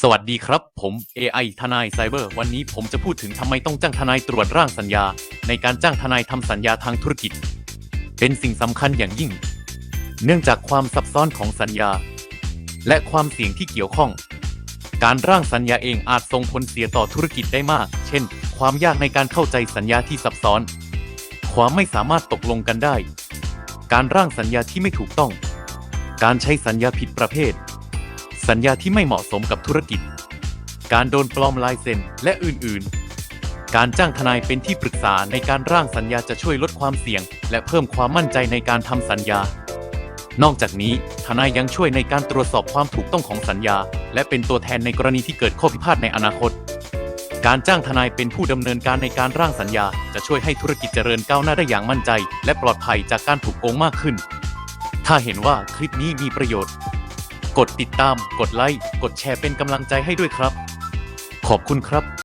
สวัสดีครับ ผม AI ทนายไซเบอร์ วันนี้ผมจะพูดถึงทำไมต้องจ้างทนายตรวจร่างสัญญา ในการจ้างทนายทำสัญญาทางธุรกิจ เป็นสิ่งสำคัญอย่างยิ่ง เนื่องจากความซับซ้อนของสัญญา และความเสี่ยงที่เกี่ยวข้อง การร่างสัญญาเองอาจส่งผลเสียต่อธุรกิจได้มาก เช่น ความยากในการเข้าใจสัญญาที่ซับซ้อน ความไม่สามารถตกลงกันได้ การร่างสัญญาที่ไม่ถูกต้อง การใช้สัญญาผิดประเภท สัญญาที่ไม่เหมาะสมกับธุรกิจ การโดนปลอมลายเซ็นและอื่นๆ การจ้างทนายเป็นที่ปรึกษาในการร่างสัญญาจะช่วยลดความเสี่ยง และเพิ่มความมั่นใจในการทำสัญญา นอกจากนี้ทนายยังช่วยในการตรวจสอบความถูกต้องของสัญญา และเป็นตัวแทนในกรณีที่เกิดข้อพิพาทในอนาคต การจ้างทนายเป็นผู้ดำเนินการในการร่างสัญญา จะช่วยให้ธุรกิจเจริญก้าวหน้าได้อย่างมั่นใจ และปลอดภัยจากการถูกโกงมากขึ้น ถ้าเห็นว่าคลิปนี้มีประโยชน์ กดติดตาม กดไลค์ กดแชร์เป็นกำลังใจให้ด้วยครับ ขอบคุณครับ